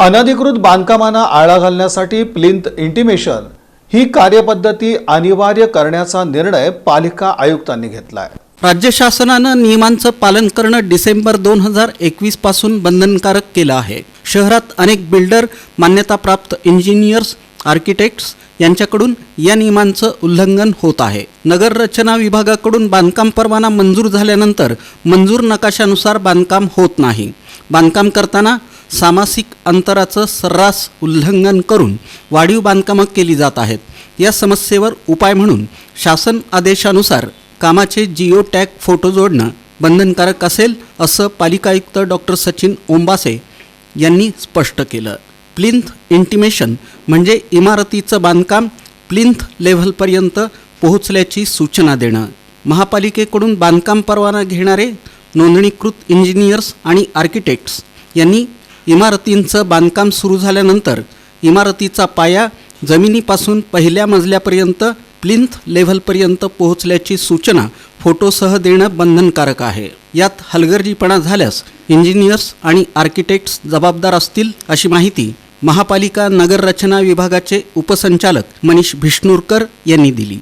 अनधिकृत बांधकामांना आळा घालण्यासाठी प्लिंथ इंटिमेशन ही कार्यपद्धती अनिवार्य करण्याचा निर्णय पालिका आयुक्तांनी घेतला आहे राज्य शासनानं नियमांचं पालन करणं डिसेंबर दोन हजार एकवीसपासून बंधनकारक केलं आहे. शहरात अनेक बिल्डर मान्यताप्राप्त इंजिनियर्स आर्किटेक्ट्स यांच्याकडून या नियमांचं उल्लंघन होत आहे. नगर रचना विभागाकडून बांधकाम परवाना मंजूर झाल्यानंतर मंजूर नकाशानुसार बांधकाम होत नाही. बांधकाम करताना सामासिक अंतराचं सर्रास उल्लंघन करून वाढीव बांधकामं केली जात आहेत. या समस्येवर उपाय म्हणून शासन आदेशानुसार कामाचे जिओ टॅग फोटो जोडणं बंधनकारक असेल असं पालिका आयुक्त डॉक्टर सचिन ओंबासे यांनी स्पष्ट केलं. प्लिंथ इंटिमेशन म्हणजे इमारतीचं बांधकाम प्लिंथ लेव्हलपर्यंत पोहोचल्याची सूचना देणं. महापालिकेकडून बांधकाम परवाना घेणारे नोंदणीकृत इंजिनियर्स आणि आर्किटेक्ट्स यांनी इमारतींचं बांधकाम सुरू झाल्यानंतर इमारतीचा पाया जमिनीपासून पहिल्या मजल्यापर्यंत प्लिंथ लेव्हलपर्यंत पोहोचल्याची सूचना फोटोसह देणं बंधनकारक आहे. यात हलगर्जीपणा झाल्यास इंजिनियर्स आणि आर्किटेक्ट्स जबाबदार असतील अशी माहिती महापालिका नगररचना विभागाचे उपसंचालक मनीष भिष्णूरकर यांनी दिली.